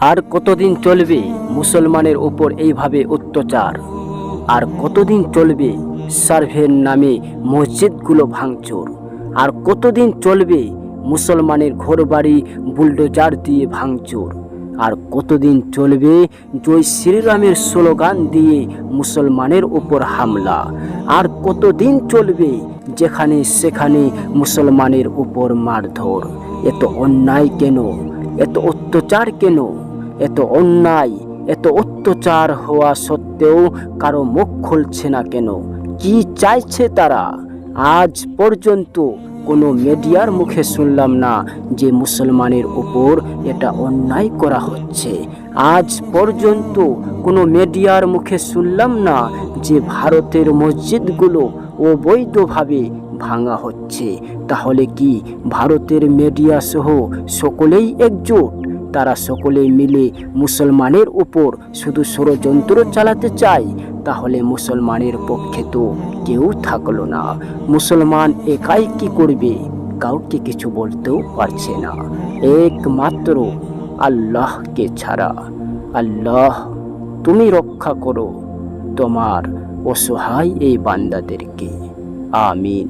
আর কতদিন চলবে মুসলমানের ওপর এইভাবে অত্যাচার? আর কতদিন চলবে সার্ভের নামে মসজিদগুলো ভাঙচুর? আর কতদিন চলবে মুসলমানের ঘরবাড়ি বুলডোজার দিয়ে ভাঙচুর? আর কতদিন চলবে জয় শ্রীরামের স্লোগান দিয়ে মুসলমানের ওপর হামলা? আর কতদিন চলবে যেখানে সেখানে মুসলমানের উপর মারধর? এত অন্যায় কেন? এত অত্যাচার কেন? এত অন্যায়, এত অত্যাচার হওয়া সত্ত্বেও কারও মুখ খুলছে না কেন? কি চাইছে তারা? আজ পর্যন্ত কোনো মিডিয়ার মুখে শুনলাম না যে মুসলমানের উপর এটা অন্যায় করা হচ্ছে। আজ পর্যন্ত কোনো মিডিয়ার মুখে শুনলাম না যে ভারতের মসজিদগুলো অবৈধভাবে ভাঙা হচ্ছে। তাহলে কি ভারতের মিডিয়া সহ সকলেই একজোট? তারা সকলে মিলে মুসলমানের উপর শুধু ষড়যন্ত্র চালাতে চায়, তাহলে মুসলমানের পক্ষে তো কেউ থাকল না। মুসলমান একাই কি করবে? কাউকে কিছু বলতেও পারছে না। একমাত্র আল্লাহকে ছাড়া। আল্লাহ, তুমি রক্ষা করো। তোমার অসহায় এই বান্দাদেরকে। আমিন।